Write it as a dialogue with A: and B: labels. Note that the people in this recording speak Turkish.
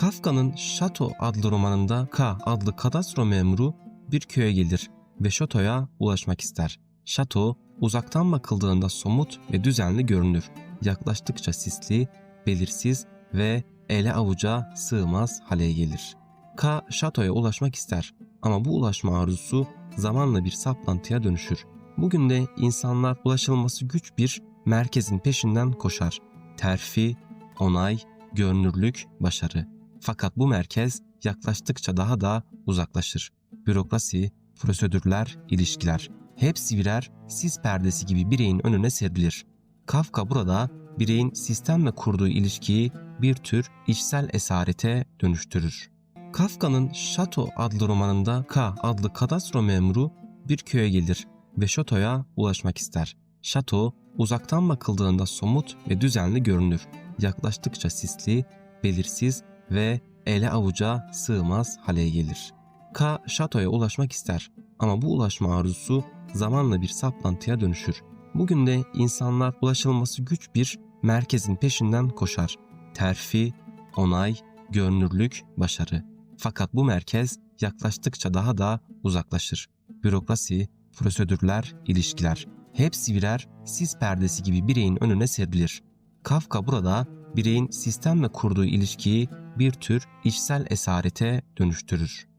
A: Kafka'nın Şato adlı romanında K adlı kadastro memuru bir köye gelir ve şatoya ulaşmak ister. Şato uzaktan bakıldığında somut ve düzenli görünür. Yaklaştıkça sisli, belirsiz ve ele avuca sığmaz hale gelir. K şatoya ulaşmak ister ama bu ulaşma arzusu zamanla bir saplantıya dönüşür. Bugün de insanlar ulaşılması güç bir merkezin peşinden koşar. Terfi, onay, görünürlük, başarı. Fakat bu merkez yaklaştıkça daha da uzaklaşır. Bürokrasi, prosedürler, ilişkiler hepsi birer sis perdesi gibi bireyin önüne serilir. Kafka burada bireyin sistemle kurduğu ilişkiyi bir tür içsel esarete dönüştürür. Kafka'nın Şato adlı romanında K adlı kadastro memuru bir köye gelir ve şatoya ulaşmak ister. Şato uzaktan bakıldığında somut ve düzenli görünür. Yaklaştıkça sisli, belirsiz ve ele avuca sığmaz hale gelir. K şatoya ulaşmak ister ama bu ulaşma arzusu zamanla bir saplantıya dönüşür. Bugün de insanlar ulaşılması güç bir merkezin peşinden koşar. Terfi, onay, görünürlük, başarı. Fakat bu merkez yaklaştıkça daha da uzaklaşır. Bürokrasi, prosedürler, ilişkiler hepsi birer sis perdesi gibi bireyin önüne serilir. Kafka burada bireyin sistemle kurduğu ilişkiyi bir tür içsel esarete dönüştürür.